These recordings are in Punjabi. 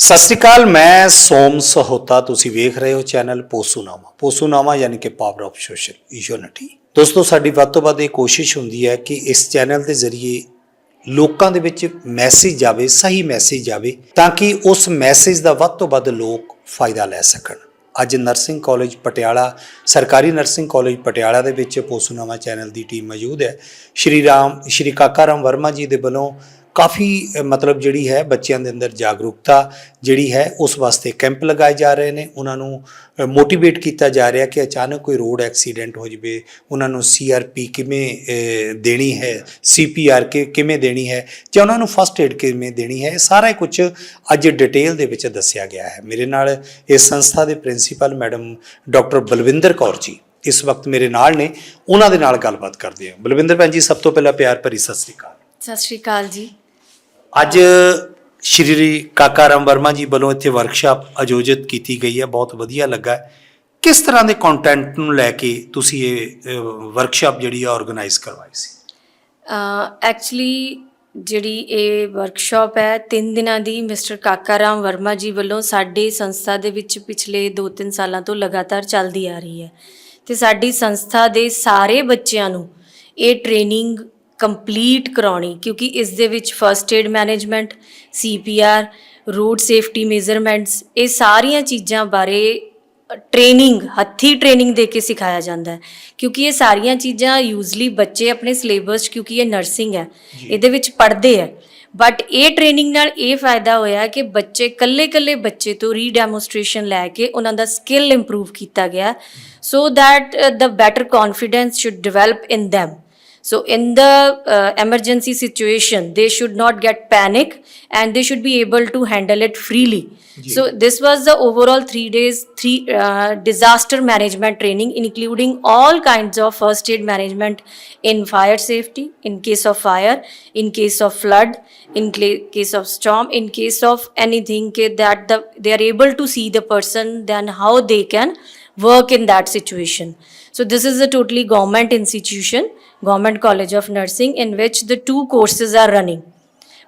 ਸਤਿ ਸ਼੍ਰੀ ਅਕਾਲ, ਮੈਂ ਸੋਮ ਸਹੋਤਾ, ਤੁਸੀਂ ਵੇਖ ਰਹੇ ਹੋ ਚੈਨਲ ਪੋਸੂਨਾਮਾ। ਪੋਸੂਨਾਮਾ ਯਾਨੀ ਕਿ ਪਾਵਰ ਆਫ ਸੋਸ਼ਲ ਯੂਨਿਟੀ ਦੋਸਤੋ, ਸਾਡੀ ਵੱਧ ਤੋਂ ਵੱਧ ਇਹ ਕੋਸ਼ਿਸ਼ ਹੁੰਦੀ ਹੈ ਕਿ ਇਸ ਚੈਨਲ ਦੇ ਜ਼ਰੀਏ ਲੋਕਾਂ ਦੇ ਵਿੱਚ ਮੈਸੇਜ ਜਾਵੇ, ਸਹੀ ਮੈਸੇਜ ਜਾਵੇ, ਤਾਂ ਕਿ ਉਸ ਮੈਸੇਜ ਦਾ ਵੱਧ ਤੋਂ ਵੱਧ ਲੋਕ ਫਾਇਦਾ ਲੈ ਸਕਣ। ਅੱਜ ਨਰਸਿੰਗ ਕਾਲਜ ਪਟਿਆਲਾ, ਸਰਕਾਰੀ ਨਰਸਿੰਗ ਕਾਲਜ ਪਟਿਆਲਾ ਦੇ ਵਿੱਚ ਪੋਸੂਨਾਮਾ ਚੈਨਲ ਦੀ ਟੀਮ ਮੌਜੂਦ ਹੈ। ਸ਼੍ਰੀ ਰਾਮ, ਸ਼੍ਰੀ ਕਾਕਾ ਰਾਮ ਵਰਮਾ ਜੀ ਦੇ ਵੱਲੋਂ ਕਾਫੀ ਮਤਲਬ ਜਿਹੜੀ ਹੈ ਬੱਚਿਆਂ ਦੇ ਅੰਦਰ ਜਾਗਰੂਕਤਾ ਜਿਹੜੀ ਹੈ ਉਸ ਵਾਸਤੇ ਕੈਂਪ ਲਗਾਏ ਜਾ ਰਹੇ ਨੇ। ਉਹਨਾਂ ਨੂੰ ਮੋਟੀਵੇਟ ਕੀਤਾ ਜਾ ਰਿਹਾ ਕਿ ਅਚਾਨਕ ਕੋਈ ਰੋਡ ਐਕਸੀਡੈਂਟ ਹੋ ਜਵੇ। ਉਹਨਾਂ ਨੂੰ ਸੀਆਰਪੀ ਕਿਵੇਂ ਦੇਣੀ ਹੈ? ਸੀਪੀਆਰ ਕਿ, ਕਿਵੇਂ ਦੇਣੀ ਹੈ? ਜਾਂ ਉਹਨਾਂ ਨੂੰ ਫਸਟ ਏਡ ਕਿਵੇਂ ਦੇਣੀ ਹੈ? ਇਹ ਸਾਰਾ ਕੁਝ ਅੱਜ ਡਿਟੇਲ ਦੇ ਵਿੱਚ ਦੱਸਿਆ ਗਿਆ ਹੈ। ਮੇਰੇ ਨਾਲ ਇਸ ਸੰਸਥਾ ਦੇ principal madam doctor Balwinder Kaur ji ਇਸ ਵਕਤ ਮੇਰੇ ਨਾਲ ਨੇ। ਉਹਨਾਂ ਦੇ ਨਾਲ ਗੱਲਬਾਤ ਕਰਦੇ ਹਾਂ। ਬਲਵਿੰਦਰ ਭੈਣ ਜੀ, ਸਭ ਤੋਂ ਪਹਿਲਾਂ ਪਿਆਰ ਭਰੀ ਸਤਿ ਸ੍ਰੀ ਅਕਾਲ। ਸਤਿ ਸ਼੍ਰੀ ਅਕਾਲ ਜੀ। ਅੱਜ ਸ਼੍ਰੀ ਕਾਕਾ ਰਾਮ ਵਰਮਾ ਜੀ ਵੱਲੋਂ ਇੱਥੇ ਵਰਕਸ਼ਾਪ ਆਯੋਜਿਤ ਕੀਤੀ ਗਈ ਹੈ, ਬਹੁਤ ਵਧੀਆ ਲੱਗਾ ਕਿਸ ਤਰ੍ਹਾਂ ਦੇ ਕੰਟੈਂਟ ਨੂੰ ਲੈ ਕੇ ਤੁਸੀਂ ਇਹ ਵਰਕਸ਼ਾਪ ਜਿਹੜੀ ਆ ਆਰਗੇਨਾਈਜ਼ ਕਰਵਾਈ ਸੀ? ਐਕਚੁਅਲੀ ਜਿਹੜੀ ਇਹ ਵਰਕਸ਼ਾਪ ਹੈ 3 ਦਿਨਾਂ ਦੀ ਮਿਸਟਰ ਕਾਕਾ ਰਾਮ ਵਰਮਾ ਜੀ ਵੱਲੋਂ ਸਾਡੀ ਸੰਸਥਾ ਦੇ ਵਿੱਚ ਪਿਛਲੇ 2-3 ਸਾਲਾਂ ਤੋਂ ਲਗਾਤਾਰ ਚੱਲਦੀ ਆ ਰਹੀ ਹੈ। ਤੇ ਸਾਡੀ ਸੰਸਥਾ ਦੇ ਸਾਰੇ ਬੱਚਿਆਂ ਨੂੰ ਇਹ ਟ੍ਰੇਨਿੰਗ ਕੰਪਲੀਟ ਕਰਾਉਣੀ ਕਿਉਂਕਿ ਇਸ ਦੇ ਵਿੱਚ first aid management CPR road safety measurements ਇਹ ਸਾਰੀਆਂ ਚੀਜ਼ਾਂ ਬਾਰੇ ਟ੍ਰੇਨਿੰਗ ਹੱਥੀ ਟ੍ਰੇਨਿੰਗ ਦੇ ਕੇ ਸਿਖਾਇਆ ਜਾਂਦਾ ਹੈ। ਕਿਉਂਕਿ ਇਹ ਸਾਰੀਆਂ ਚੀਜ਼ਾਂ ਯੂਜ਼ਲੀ ਬੱਚੇ ਆਪਣੇ ਸਿਲੇਬਸ ਕਿਉਂਕਿ ਇਹ ਨਰਸਿੰਗ ਹੈ ਇਹਦੇ ਵਿੱਚ ਪੜ੍ਹਦੇ ਹੈ। ਬਟ ਇਹ ਟ੍ਰੇਨਿੰਗ ਨਾਲ ਇਹ ਫਾਇਦਾ ਹੋਇਆ ਕਿ ਬੱਚੇ ਕੱਲੇ-ਕੱਲੇ ਬੱਚੇ ਤੋਂ ਰੀਡੈਮੋਸਟ੍ਰੇਸ਼ਨ ਲੈ ਕੇ ਉਹਨਾਂ ਦਾ ਸਕਿੱਲ ਇੰਪਰੂਵ ਕੀਤਾ ਗਿਆ। ਸੋ uh, the better confidence should develop in them so in the uh, emergency situation they should not get panic and they should be able to handle it freely. So this was the overall 3 days three uh, disaster management training including all kinds of first aid management in fire safety in case of fire in case of flood in case of storm in case of anything ke- that the, they are able to see the person then how they can work in that situation so this is a totally government institution government college of nursing in which the two courses are running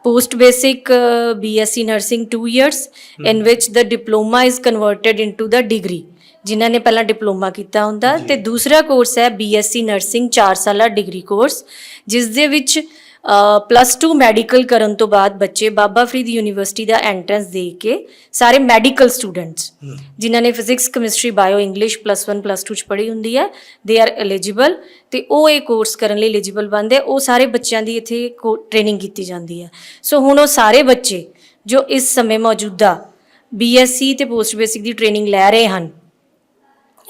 post basic uh, bsc nursing 2 years in which the diploma is converted into the degree ਜਿਨ੍ਹਾਂ ਨੇ ਪਹਿਲਾਂ ਡਿਪਲੋਮਾ ਕੀਤਾ ਹੁੰਦਾ ਤੇ ਦੂਸਰਾ ਕੋਰਸ ਹੈ ਬੀਐਸਸੀ ਨਰਸਿੰਗ 4 ਸਾਲਾ ਡਿਗਰੀ ਕੋਰਸ ਜਿਸ ਦੇ ਵਿੱਚ ਪਲੱਸ 2 ਮੈਡੀਕਲ ਕਰਨ ਤੋਂ ਬਾਅਦ ਬੱਚੇ ਬਾਬਾ ਫਰੀਦ ਯੂਨੀਵਰਸਿਟੀ ਦਾ ਐਂਟਰੈਂਸ ਦੇ ਕੇ ਸਾਰੇ ਮੈਡੀਕਲ ਸਟੂਡੈਂਟਸ ਜਿਨ੍ਹਾਂ ਨੇ physics chemistry bio English plus 1 plus 2 ਚ ਪੜ੍ਹੀ ਹੁੰਦੀ ਹੈ ਦੇ ਆਰ ਐਲੀਜੀਬਲ ਤੇ ਉਹ ਇਹ ਕੋਰਸ ਕਰਨ ਲਈ ਐਲੀਜੀਬਲ ਬਣਦੇ। ਉਹ ਸਾਰੇ ਬੱਚਿਆਂ ਦੀ ਇੱਥੇ ਟ੍ਰੇਨਿੰਗ ਕੀਤੀ ਜਾਂਦੀ ਹੈ ਸੋ ਹੁਣ ਉਹ ਸਾਰੇ ਬੱਚੇ ਜੋ ਇਸ ਸਮੇਂ ਮੌਜੂਦਾ ਬੀਐਸਸੀ ਤੇ ਪੋਸਟ ਬੇਸਿਕ ਦੀ ਟ੍ਰੇਨਿੰਗ ਲੈ ਰਹੇ ਹਨ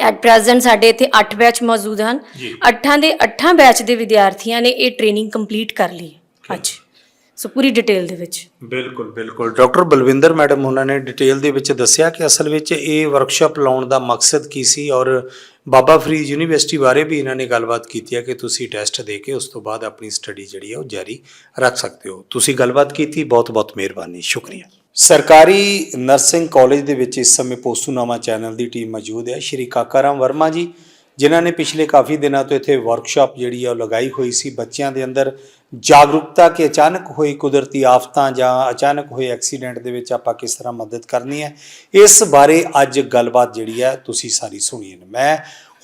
ਐਟ ਪ੍ਰੈਜ਼ੈਂਟ ਸਾਡੇ ਇੱਥੇ 8 ਬੈਚ ਮੌਜੂਦ ਹਨ। ਜੀ। 8 ਦੇ 8 ਬੈਚ ਦੇ ਵਿਦਿਆਰਥੀਆਂ ਨੇ ਇਹ ਟ੍ਰੇਨਿੰਗ ਕੰਪਲੀਟ ਕਰ ਲਈ ਹੈ ਅੱਜ। ਸੋ ਪੂਰੀ ਡਿਟੇਲ ਦੇ ਵਿੱਚ। ਬਿਲਕੁਲ ਬਿਲਕੁਲ। ਡਾਕਟਰ ਬਲਵਿੰਦਰ ਮੈਡਮ ਉਹਨਾਂ ਨੇ ਡਿਟੇਲ ਦੇ ਵਿੱਚ ਦੱਸਿਆ ਕਿ ਅਸਲ ਵਿੱਚ ਇਹ ਵਰਕਸ਼ਾਪ ਲਾਉਣ ਦਾ ਮਕਸਦ ਕੀ ਸੀ ਔਰ ਬਾਬਾ ਫਰੀਦ ਯੂਨੀਵਰਸਿਟੀ ਬਾਰੇ ਵੀ ਇਹਨਾਂ ਨੇ ਗੱਲਬਾਤ ਕੀਤੀ ਹੈ ਕਿ ਤੁਸੀਂ ਟੈਸਟ ਦੇ ਕੇ ਉਸ ਤੋਂ ਬਾਅਦ ਆਪਣੀ ਸਟੱਡੀ ਜਿਹੜੀ ਹੈ ਉਹ ਜਾਰੀ ਰੱਖ ਸਕਦੇ ਹੋ। ਤੁਸੀਂ ਗੱਲਬਾਤ ਕੀਤੀ ਬਹੁਤ ਬਹੁਤ ਮਿਹਰਬਾਨੀ। ਸ਼ੁਕਰੀਆ। ਸਰਕਾਰੀ ਨਰਸਿੰਗ ਕਾਲਜ ਦੇ ਵਿੱਚ ਇਸ ਸਮੇਂ ਪੋਸੂਨਾਮਾ ਚੈਨਲ ਦੀ ਟੀਮ ਮੌਜੂਦ ਹੈ। ਸ਼੍ਰੀ ਕਾਕਾਰਾਮ ਵਰਮਾ ਜੀ, ਜਿਨ੍ਹਾਂ ਨੇ ਪਿਛਲੇ ਕਾਫੀ ਦਿਨਾਂ ਤੋਂ ਇੱਥੇ ਵਰਕਸ਼ਾਪ ਜਿਹੜੀ ਆ ਉਹ ਲਗਾਈ ਹੋਈ ਸੀ। ਬੱਚਿਆਂ ਦੇ ਅੰਦਰ ਜਾਗਰੂਕਤਾ ਕਿ ਅਚਾਨਕ ਹੋਈ ਕੁਦਰਤੀ ਆਫਤਾਂ ਜਾਂ ਅਚਾਨਕ ਹੋਏ ਐਕਸੀਡੈਂਟ ਦੇ ਵਿੱਚ ਆਪਾਂ ਕਿਸ ਤਰ੍ਹਾਂ ਮਦਦ ਕਰਨੀ ਹੈ, ਇਸ ਬਾਰੇ ਅੱਜ ਗੱਲਬਾਤ ਜਿਹੜੀ ਹੈ ਤੁਸੀਂ ਸਾਰੀ ਸੁਣੀ ਮੈਂ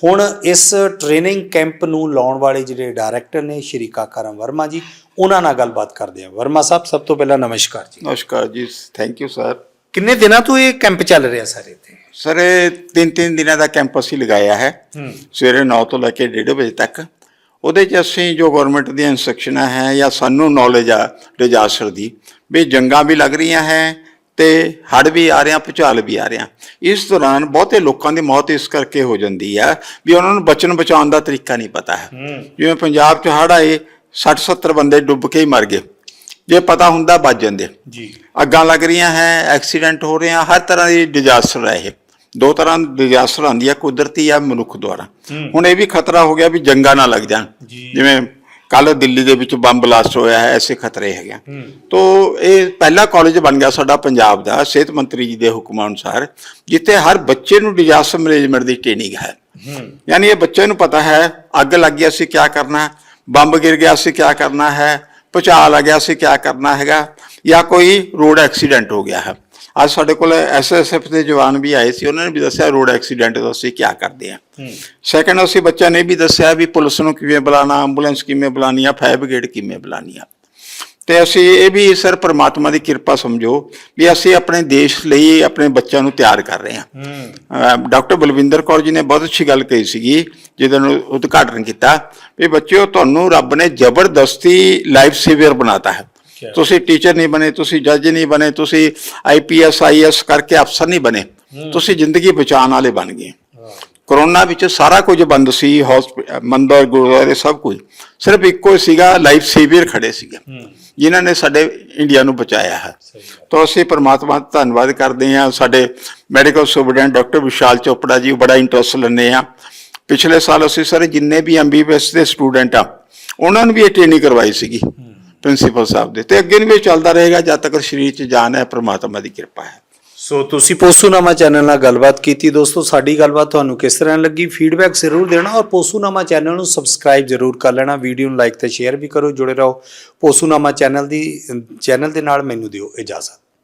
ਹੁਣ ਇਸ ਟ੍ਰੇਨਿੰਗ ਕੈਂਪ ਨੂੰ ਲਾਉਣ ਵਾਲੇ ਜਿਹੜੇ ਡਾਇਰੈਕਟਰ ਨੇ ਸ਼੍ਰੀ ਕਾਕਾਰਾਮ ਵਰਮਾ ਜੀ ਉਹਨਾਂ ਨਾਲ ਗੱਲਬਾਤ ਕਰਦੇ ਹਾਂ। ਵਰਮਾ ਸਾਹਿਬ ਸਭ ਤੋਂ ਪਹਿਲਾਂ ਨਮਸਕਾਰ ਜੀ। ਨਮਸਕਾਰ ਜੀ ਥੈਂਕ ਯੂ ਸਰ ਕਿੰਨੇ ਦਿਨਾਂ ਤੋਂ ਇਹ ਕੈਂਪ ਚੱਲ ਰਿਹਾ ਸਰ ਇੱਥੇ? ਸਰ ਇਹ ਤਿੰਨ ਤਿੰਨ ਦਿਨਾਂ ਦਾ ਕੈਂਪ ਅਸੀਂ ਲਗਾਇਆ ਹੈ। ਹੂੰ। ਸਵੇਰੇ 9 ਤੋਂ ਲੈ ਕੇ 1:30 ਵਜੇ ਤੱਕ। ਉਹਦੇ 'ਚ ਅਸੀਂ ਜੋ ਗਵਰਨਮੈਂਟ ਦੀਆਂ ਇਨਸਟਰਕਸ਼ਨਾਂ ਹੈ ਜਾਂ ਸਾਨੂੰ ਨੌਲੇਜ ਆ ਡਿਜ਼ਾਸਟਰ ਦੀ ਵੀ ਜੰਗਾਂ ਵੀ ਲੱਗ ਰਹੀਆਂ ਹੈ ਤੇ ਹੜ੍ਹ ਵੀ ਆ ਰਹੇ ਆ ਭੁਚਾਲ ਵੀ ਆ ਰਹੇ। ਆ ਇਸ ਦੌਰਾਨ ਬਹੁਤੇ ਲੋਕਾਂ ਦੀ ਮੌਤ ਇਸ ਕਰਕੇ ਹੋ ਜਾਂਦੀ ਆ ਵੀ ਉਹਨਾਂ ਨੂੰ ਬਚਣ ਬਚਾਉਣ ਦਾ ਤਰੀਕਾ ਨਹੀਂ ਪਤਾ ਹੈ। ਹੂੰ। ਜਿਵੇਂ ਪੰਜਾਬ 'ਚ ਹੜ੍ਹ ਆਏ 60 70 ਬੰਦੇ ਡੁੱਬ ਕੇ ਹੀ ਮਰ ਗਏ। ਜੇ ਪਤਾ ਹੁੰਦਾ ਬਚ ਜਾਂਦੇ। ਜੀ। ਅੱਗਾਂ ਲੱਗ ਰਹੀਆਂ ਹੈ ਐਕਸੀਡੈਂਟ ਹੋ ਰਹੇ ਆ ਹਰ ਤਰ੍ਹਾਂ ਦੀ ਡਿਜ਼ਾਸਟਰ ਹੈ ਇਹ। ਦੋ ਤਰ੍ਹਾਂ ਦੀ ਡਿਜ਼ਾਸਟਰ ਆਉਂਦੀ ਆ ਕੁਦਰਤੀ ਆ ਮਨੁੱਖ ਦੁਆਰਾ। ਹੂੰ। ਹੁਣ ਇਹ ਵੀ ਖਤਰਾ ਹੋ ਗਿਆ ਵੀ ਜੰਗਾਂ ਨਾ ਲੱਗ ਜਾਣ। ਜਿਵੇਂ ਕੱਲ ਦਿੱਲੀ ਦੇ ਵਿੱਚ ਬੰਬ ਬਲਾਸਟ ਹੋਇਆ ਹੈ ਐਸੇ ਖਤਰੇ ਹੈਗੇ ਆ। ਤੋ ਇਹ ਪਹਿਲਾ ਕਾਲਜ ਬਣ ਗਿਆ ਸਾਡਾ ਪੰਜਾਬ ਦਾ ਸਿਹਤ ਮੰਤਰੀ ਜੀ ਦੇ ਹੁਕਮਾਂ ਅਨੁਸਾਰ ਜਿੱਥੇ ਹਰ ਬੱਚੇ ਨੂੰ ਡਿਜ਼ਾਸਟਰ ਮੈਨੇਜਮੈਂਟ ਦੀ ਟ੍ਰੇਨਿੰਗ ਹੈ। ਯਾਨੀ ਇਹ ਬੱਚੇ ਨੂੰ ਪਤਾ ਹੈ ਅੱਗ ਲੱਗ ਗਿਆ ਸੀ ਕੀ ਕਰਨਾ? ਹੈ, ਬੰਬ ਗਿਰ ਗਿਆ ਸੀ ਕੀ ਕਰਨਾ ਹੈ? ਭੁਚਾਲ ਆ ਗਿਆ ਸੀ ਕੀ ਕਰਨਾ ਹੈਗਾ? ਜਾਂ ਕੋਈ ਰੋਡ ਐਕਸੀਡੈਂਟ ਹੋ ਗਿਆ ਹੈ। ਅੱਜ ਸਾਡੇ ਕੋਲ ਐਸਐਸਐਫ ਦੇ ਜਵਾਨ ਵੀ ਆਏ ਸੀ ਉਹਨਾਂ ਨੇ ਵੀ ਦੱਸਿਆ ਰੋਡ ਐਕਸੀਡੈਂਟ ਦਾ ਅਸੀਂ ਕੀ ਕਰਦੇ ਹਾਂ। ਸੈਕੰਡ ਅਸੀਂ ਬੱਚਿਆਂ ਨੇ ਵੀ ਦੱਸਿਆ ਵੀ ਪੁਲਿਸ ਨੂੰ ਕਿਵੇਂ ਬੁਲਾਣਾ ਐਂਬੂਲੈਂਸ ਕਿਵੇਂ ਬੁਲਾਣੀ ਆ ਫਾਇਰ ਬ੍ਰਿਗੇਡ ਕਿਵੇਂ ਬੁਲਾਣੀ ਆ ਤੇ ਅਸੀਂ ਇਹ ਵੀ ਸਰ ਪ੍ਰਮਾਤਮਾ ਦੀ ਕਿਰਪਾ ਸਮਝੋ ਵੀ ਅਸੀਂ ਆਪਣੇ ਦੇਸ਼ ਲਈ ਆਪਣੇ ਬੱਚਿਆਂ ਨੂੰ ਤਿਆਰ ਕਰ ਰਹੇ ਹਾਂ। ਡਾਕਟਰ ਬਲਵਿੰਦਰ ਕੌਰ ਜੀ ਨੇ ਬਹੁਤ ਅੱਛੀ ਗੱਲ ਕਹੀ ਸੀਗੀ ਜਿਹਦਾ ਨੂੰ ਉਦਘਾਟਨ ਕੀਤਾ ਵੀ ਬੱਚਿਓ ਤੁਹਾਨੂੰ ਰੱਬ ਨੇ ਜ਼ਬਰਦਸਤੀ ਲਾਈਫ ਸੇਵੀਅਰ ਬਣਾਤਾ ਹੈ। ਤੁਸੀਂ ਟੀਚਰ ਨਹੀਂ ਬਣੇ ਤੁਸੀਂ ਜੱਜ ਨਹੀਂ ਬਣੇ ਤੁਸੀਂ ਆਈਪੀਐਸ ਆਈਐਸ ਕਰਕੇ ਅਫਸਰ ਨਹੀਂ ਬਣੇ। ਤੁਸੀਂ ਜ਼ਿੰਦਗੀ ਬਚਾਉਣ ਵਾਲੇ ਬਣ ਗਏ। ਕਰੋਨਾ ਵਿੱਚ ਸਾਰਾ ਕੁਝ ਬੰਦ ਸੀ ਹਸਪੀਟਲ ਮੰਦਰ ਗੁਰਦੁਆਰੇ ਸਭ ਕੁਝ। ਸਿਰਫ ਇੱਕੋ ਹੀ ਸੀਗਾ ਲਾਈਫ ਸੇਵੀਅਰ ਖੜੇ ਸੀਗੇ ਜਿਨ੍ਹਾਂ ਨੇ ਸਾਡੇ ਇੰਡੀਆ ਨੂੰ ਬਚਾਇਆ ਹੈ। ਤਾਂ ਅਸੀਂ ਪ੍ਰਮਾਤਮਾ ਦਾ ਧੰਨਵਾਦ ਕਰਦੇ ਹਾਂ। ਸਾਡੇ medical superintendent doctor Vishal Chopra ji ਬੜਾ ਇੰਟਰਸਟ ਲੈਂਦੇ ਆ ਪਿਛਲੇ ਸਾਲ ਅਸੀਂ ਸਾਰੇ ਜਿੰਨੇ ਵੀ ਐਮਬੀਬੀਐਸ ਦੇ ਸਟੂਡੈਂਟ ਆ ਉਹਨਾਂ ਨੂੰ ਵੀ ਇਹ ਟ੍ਰੇਨਿੰਗ ਕਰਵਾਈ ਸੀਗੀ। ਪ੍ਰਿੰਸੀਪਲ ਸਾਹਿਬ ਦੇ। ਤੇ ਅੱਗੇ ਨੂੰ ਵੀ ਚੱਲਦਾ ਰਹੇਗਾ, ਜਦ ਤੱਕ ਸਰੀਰ 'ਚ ਜਾਨ ਹੈ, ਪ੍ਰਮਾਤਮਾ ਦੀ ਕਿਰਪਾ ਹੈ। ਸੋ ਤੁਸੀਂ ਪੋਸੂਨਾਮਾ ਚੈਨਲ ਨਾਲ ਗੱਲਬਾਤ ਕੀਤੀ ਦੋਸਤੋ, ਸਾਡੀ ਗੱਲਬਾਤ ਤੁਹਾਨੂੰ ਕਿਸ ਤਰ੍ਹਾਂ ਲੱਗੀ? ਫੀਡਬੈਕ ਜ਼ਰੂਰ ਦੇਣਾ ਔਰ ਪੋਸੂਨਾਮਾ ਚੈਨਲ ਨੂੰ ਸਬਸਕ੍ਰਾਈਬ ਜ਼ਰੂਰ ਕਰ ਲੈਣਾ। ਵੀਡੀਓ ਨੂੰ ਲਾਈਕ ਤੇ ਸ਼ੇਅਰ ਵੀ ਕਰੋ, ਜੁੜੇ ਰਹੋ। ਪੋਸੂਨਾਮਾ ਚੈਨਲ ਦੀ ਚੈਨਲ ਦੇ ਨਾਲ ਮੈਨੂੰ ਦਿਓ ਇਜਾਜ਼ਤ।